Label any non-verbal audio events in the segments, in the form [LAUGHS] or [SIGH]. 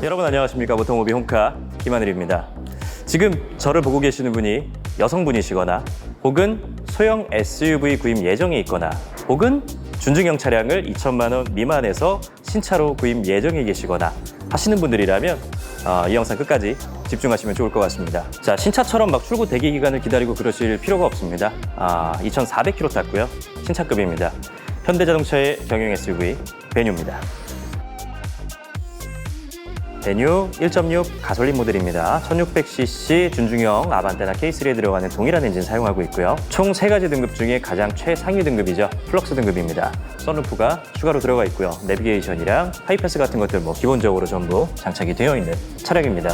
여러분 안녕하십니까 모토모비 홍카 김하늘입니다. 지금 저를 보고 계시는 분이 여성분이시거나 혹은 소형 SUV 구입 예정에 있거나 혹은 준중형 차량을 2천만 원 미만에서 신차로 구입 예정에 계시거나 하시는 분들이라면 어, 이 영상 끝까지 집중하시면 좋을 것 같습니다. 자 신차처럼 막 출고 대기 기간을 기다리고 그러실 필요가 없습니다. 아, 2,400km 탔고요. 신차급입니다. 현대자동차의 경영 SUV 베뉴입니다. 베뉴 1.6 가솔린 모델입니다. 1600cc 준중형 아반떼나 K3에 들어가는 동일한 엔진 사용하고 있고요. 총 세가지 등급 중에 가장 최상위 등급이죠. 플럭스 등급입니다. 선루프가 추가로 들어가 있고요. 내비게이션이랑 하이패스 같은 것들 뭐 기본적으로 전부 장착이 되어 있는 차량입니다.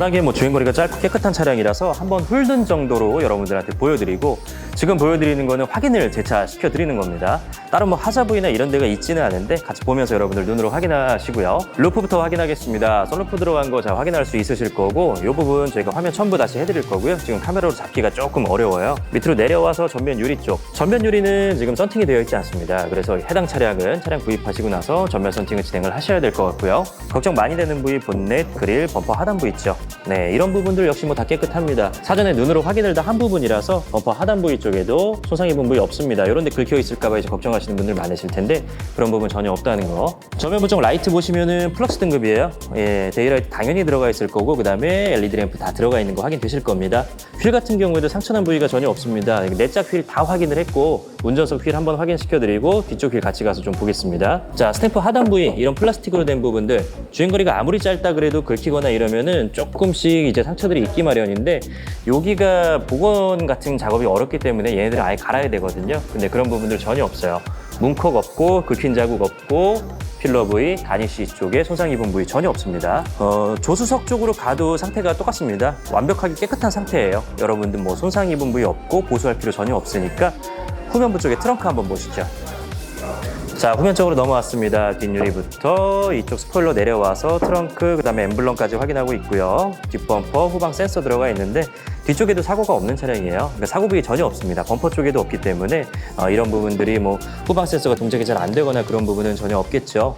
워낙에 뭐 주행거리가 짧고 깨끗한 차량이라서 한번 훑은 정도로 여러분들한테 보여드리고 지금 보여드리는 거는 확인을 재차 시켜드리는 겁니다. 다른 뭐 하자 부위나 이런 데가 있지는 않은데 같이 보면서 여러분들 눈으로 확인하시고요. 루프부터 확인하겠습니다. 선루프 들어간 거 잘 확인할 수 있으실 거고 이 부분 저희가 화면 첨부 다시 해드릴 거고요. 지금 카메라로 잡기가 조금 어려워요. 밑으로 내려와서 전면 유리 쪽. 전면 유리는 지금 썬팅이 되어 있지 않습니다. 그래서 해당 차량은 차량 구입하시고 나서 전면 썬팅을 진행을 하셔야 될 것 같고요. 걱정 많이 되는 부위 본넷, 그릴, 범퍼 하단부 있죠. 네, 이런 부분들 역시 뭐 다 깨끗합니다. 사전에 눈으로 확인을 다 한 부분이라서 범퍼 하단 부위 쪽에도 손상 입은 부위 없습니다. 이런 데 긁혀 있을까봐 이제 걱정하시는 분들 많으실 텐데 그런 부분 전혀 없다는 거. 전면 부정 라이트 보시면은 플럭스 등급이에요. 예, 데이라이트 당연히 들어가 있을 거고 그 다음에 LED 램프 다 들어가 있는 거 확인되실 겁니다. 휠 같은 경우에도 상처난 부위가 전혀 없습니다. 내짝 휠 다 확인을 했고 운전석 휠 한번 확인시켜드리고 뒤쪽 휠 같이 가서 좀 보겠습니다. 자, 스탬프 하단 부위 이런 플라스틱으로 된 부분들 주행거리가 아무리 짧다 그래도 긁히거나 이러면은 조금씩 이제 상처들이 있기 마련인데 여기가 복원 같은 작업이 어렵기 때문에 얘네들을 아예 갈아야 되거든요. 근데 그런 부분들 전혀 없어요. 문콕 없고 긁힌 자국 없고 필러 부위, 가니쉬 쪽에 손상 입은 부위 전혀 없습니다. 어, 조수석 쪽으로 가도 상태가 똑같습니다. 완벽하게 깨끗한 상태예요. 여러분들 뭐 손상 입은 부위 없고 보수할 필요 전혀 없으니까 후면부 쪽에 트렁크 한번 보시죠. 자, 후면 쪽으로 넘어왔습니다. 뒷유리부터 이쪽 스포일러 내려와서 트렁크, 그 다음에 엠블럼까지 확인하고 있고요. 뒷범퍼, 후방 센서 들어가 있는데 뒤쪽에도 사고가 없는 차량이에요. 그러니까 사고 부위 전혀 없습니다. 범퍼 쪽에도 없기 때문에 어, 이런 부분들이 뭐 후방 센서가 동작이 잘 안 되거나 그런 부분은 전혀 없겠죠.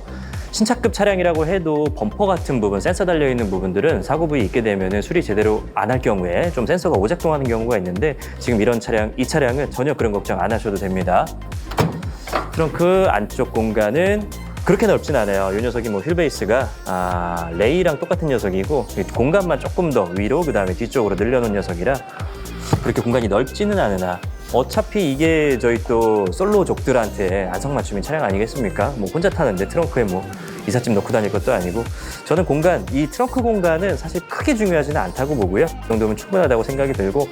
신차급 차량이라고 해도 범퍼 같은 부분, 센서 달려 있는 부분들은 사고 부위 있게 되면 수리 제대로 안 할 경우에 좀 센서가 오작동하는 경우가 있는데 지금 이런 차량, 이 차량은 전혀 그런 걱정 안 하셔도 됩니다. 트렁크 안쪽 공간은 그렇게 넓진 않아요. 이 녀석이 뭐 휠베이스가 아, 레이랑 똑같은 녀석이고 공간만 조금 더 위로 그 다음에 뒤쪽으로 늘려놓은 녀석이라 그렇게 공간이 넓지는 않으나 어차피 이게 저희 또 솔로족들한테 안성맞춤인 차량 아니겠습니까? 뭐 혼자 타는데 트렁크에 뭐 이삿짐 넣고 다닐 것도 아니고 저는 공간 이 트렁크 공간은 사실 크게 중요하지는 않다고 보고요. 이 정도면 충분하다고 생각이 들고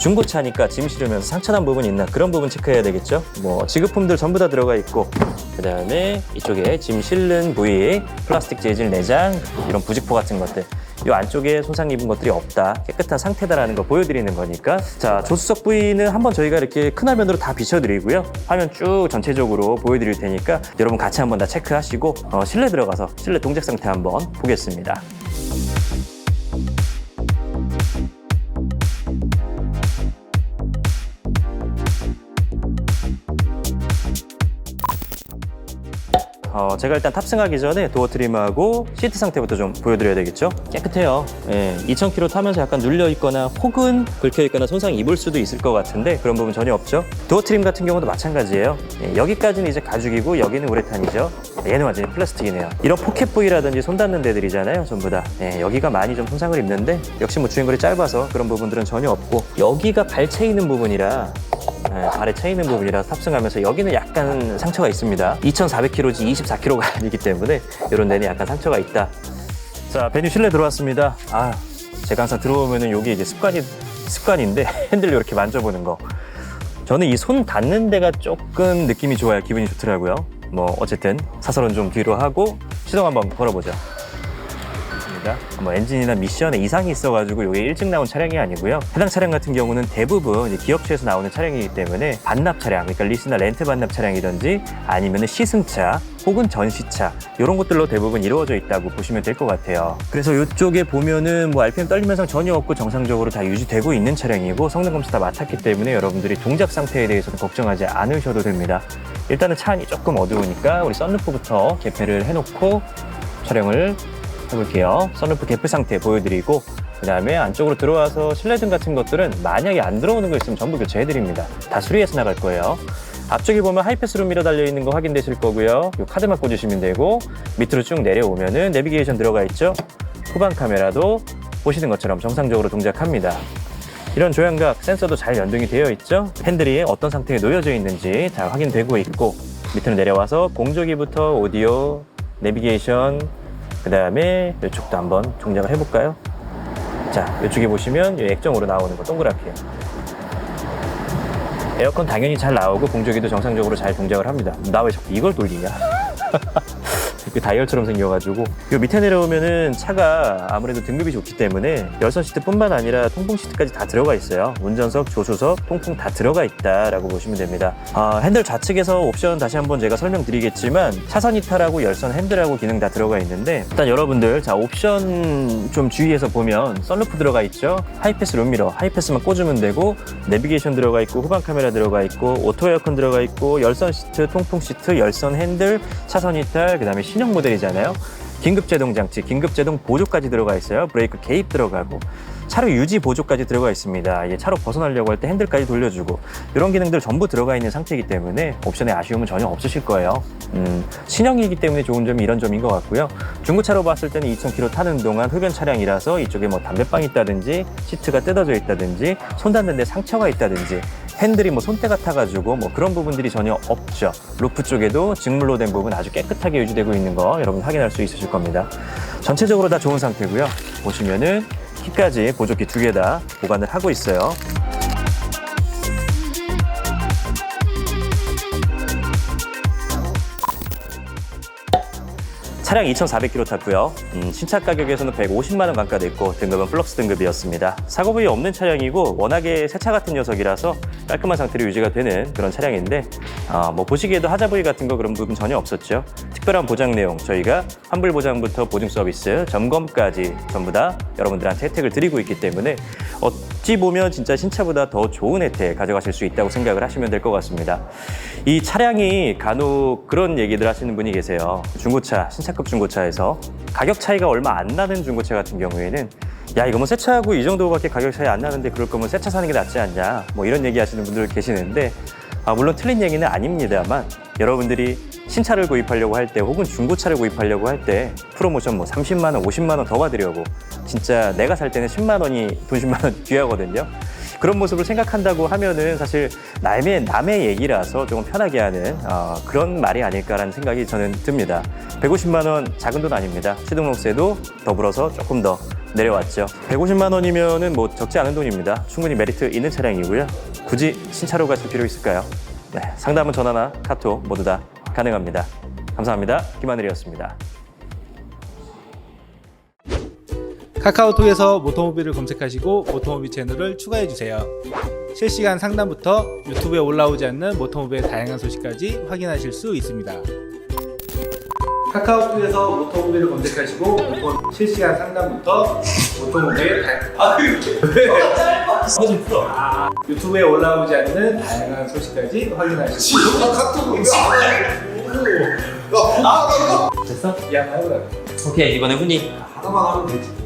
중고차니까 짐 실으면서 상처난 부분 있나 그런 부분 체크해야 되겠죠. 뭐 지급품들 전부 다 들어가 있고 그 다음에 이쪽에 짐 실는 부위 플라스틱 재질 내장 이런 부직포 같은 것들 이 안쪽에 손상 입은 것들이 없다 깨끗한 상태다라는 거 보여드리는 거니까 자 조수석 부위는 한번 저희가 이렇게 큰 화면으로 다 비춰드리고요 화면 쭉 전체적으로 보여드릴 테니까 여러분 같이 한번 다 체크하시고 어, 실내 들어가서 실내 동작 상태 한번 보겠습니다. 어, 제가 일단 탑승하기 전에 도어 트림하고 시트 상태부터 좀 보여드려야 되겠죠? 깨끗해요. 예, 2,000km 타면서 약간 눌려 있거나 혹은 긁혀 있거나 손상 입을 수도 있을 것 같은데 그런 부분 전혀 없죠. 도어 트림 같은 경우도 마찬가지예요. 예, 여기까지는 이제 가죽이고 여기는 우레탄이죠. 얘는 완전히 플라스틱이네요. 이런 포켓 부위라든지 손 닿는 데들이잖아요, 전부 다. 예, 여기가 많이 좀 손상을 입는데 역시 뭐 주행거리 짧아서 그런 부분들은 전혀 없고 여기가 발채 있는 부분이라 네, 발에 차 있는 부분이라 탑승하면서 여기는 약간 상처가 있습니다. 2,400kg지 24kg가 [LAUGHS] 아니기 때문에 이런 데는 약간 상처가 있다. 자, 베뉴 실내 들어왔습니다. 아, 제가 항상 들어오면은 여기 이제 습관이 습관인데 [LAUGHS] 핸들 이렇게 만져보는 거. 저는 이 손 닿는 데가 조금 느낌이 좋아요. 기분이 좋더라고요. 뭐 어쨌든 사설은 좀 뒤로 하고 시동 한번 걸어보죠. 있습니다. 뭐 엔진이나 미션에 이상이 있어가지고 이게 일찍 나온 차량이 아니고요. 해당 차량 같은 경우는 대부분 기업체에서 나오는 차량이기 때문에 반납 차량, 그러니까 리스나 렌트 반납 차량이든지 아니면 시승차 혹은 전시차 이런 것들로 대부분 이루어져 있다고 보시면 될 것 같아요. 그래서 이쪽에 보면은 뭐 RPM 떨림 현상 전혀 없고 정상적으로 다 유지되고 있는 차량이고 성능 검사 다 맡았기 때문에 여러분들이 동작 상태에 대해서는 걱정하지 않으셔도 됩니다. 일단은 차 안이 조금 어두우니까 우리 썬루프부터 개폐를 해놓고 촬영을 해볼게요. 썬루프 개폐 상태 보여드리고 그 다음에 안쪽으로 들어와서 실내등 같은 것들은 만약에 안 들어오는 거 있으면 전부 교체해드립니다. 다 수리해서 나갈 거예요. 앞쪽에 보면 하이패스룸 미러 달려있는 거 확인되실 거고요. 이 카드만 꽂으시면 되고 밑으로 쭉 내려오면은 내비게이션 들어가 있죠. 후방 카메라도 보시는 것처럼 정상적으로 동작합니다. 이런 조향각 센서도 잘 연동이 되어 있죠. 핸들이 어떤 상태에 놓여져 있는지 잘 확인되고 있고 밑으로 내려와서 공조기부터 오디오, 내비게이션, 그 다음에 이쪽도 한번 동작을 해볼까요? 자, 이쪽에 보시면 이 액정으로 나오는 거 동그랗게. 에어컨 당연히 잘 나오고 공조기도 정상적으로 잘 동작을 합니다. 나 왜 자꾸 이걸 돌리냐? [LAUGHS] 이렇게 다이얼처럼 생겨가지고 요 밑에 내려오면은 차가 아무래도 등급이 좋기 때문에 열선 시트뿐만 아니라 통풍 시트까지 다 들어가 있어요. 운전석, 조수석, 통풍 다 들어가 있다라고 보시면 됩니다. 아, 핸들 좌측에서 옵션 다시 한번 제가 설명드리겠지만 차선 이탈하고 열선 핸들하고 기능 다 들어가 있는데 일단 여러분들 자 옵션 좀 주의해서 보면 썬루프 들어가 있죠. 하이패스 룸미러 하이패스만 꽂으면 되고 내비게이션 들어가 있고 후방 카메라 들어가 있고 오토 에어컨 들어가 있고 열선 시트, 통풍 시트, 열선 핸들, 차선 이탈, 그다음에 신형 모델이잖아요. 긴급 제동 장치, 긴급 제동 보조까지 들어가 있어요. 브레이크 개입 들어가고 차로 유지 보조까지 들어가 있습니다. 이게 차로 벗어나려고 할 때 핸들까지 돌려주고 이런 기능들 전부 들어가 있는 상태이기 때문에 옵션에 아쉬움은 전혀 없으실 거예요. 음, 신형이기 때문에 좋은 점이 이런 점인 것 같고요. 중고차로 봤을 때는 2,000km 타는 동안 흡연 차량이라서 이쪽에 뭐 담배빵 있다든지 시트가 뜯어져 있다든지 손 닿는데 상처가 있다든지 핸들이 뭐 손때가 타가지고 뭐 그런 부분들이 전혀 없죠. 루프 쪽에도 직물로 된 부분 아주 깨끗하게 유지되고 있는 거 여러분 확인할 수 있으실 겁니다. 전체적으로 다 좋은 상태고요. 보시면은 키까지 보조키 두개 다 보관을 하고 있어요. 차량 2,400km 탔고요. 음, 신차 가격에서는 150만 원 감가 됐고 등급은 플럭스 등급이었습니다. 사고 부위 없는 차량이고 워낙에 새 차 같은 녀석이라서 깔끔한 상태로 유지가 되는 그런 차량인데 어, 뭐 보시기에도 하자 부위 같은 거 그런 부분 전혀 없었죠. 특별한 보장 내용 저희가 환불 보장부터 보증 서비스, 점검까지 전부 다 여러분들한테 혜택을 드리고 있기 때문에 어 찌 보면 진짜 신차보다 더 좋은 혜택 가져가실 수 있다고 생각을 하시면 될 것 같습니다. 이 차량이 간혹 그런 얘기들 하시는 분이 계세요. 중고차, 신차급 중고차에서 가격 차이가 얼마 안 나는 중고차 같은 경우에는 야 이거 뭐 새 차하고 이 정도밖에 가격 차이 안 나는데 그럴 거면 새 차 사는 게 낫지 않냐 뭐 이런 얘기 하시는 분들 계시는데 아, 물론 틀린 얘기는 아닙니다만 여러분들이 신차를 구입하려고 할 때 혹은 중고차를 구입하려고 할 때 프로모션 뭐 30만 원, 50만 원 더 받으려고 진짜 내가 살 때는 10만 원이 돈 10만 원 귀하거든요. 그런 모습을 생각한다고 하면은 사실 남의 남의 얘기라서 조금 편하게 하는 어, 그런 말이 아닐까라는 생각이 저는 듭니다. 150만 원 작은 돈 아닙니다. 취등록세도 더불어서 조금 더 내려왔죠. 150만 원이면은 뭐 적지 않은 돈입니다. 충분히 메리트 있는 차량이고요. 굳이 신차로 가실 필요 있을까요? 네, 상담은 전화나 카톡 모두 다 가능합니다. 감사합니다. 김하늘이었습니다. 카카오톡에서 모토모비를 검색하시고 모토모비 채널을 추가해 주세요. 실시간 상담부터 유튜브에 올라오지 않는 모토모비의 다양한 소식까지 확인하실 수 있습니다. 카카오톡에서 모토모비를 검색하시고 모토- 실시간 상담부터 모토모비의 다... 아, 아, [LAUGHS] 유튜브에 올라오지 않는 다양한 소식까지 확인하실 수 있습니다. 나 왜안 해? 야, 아, 됐어? 이 한번 해보라. 오케이 이번에 훈이 하나만 하면 되지.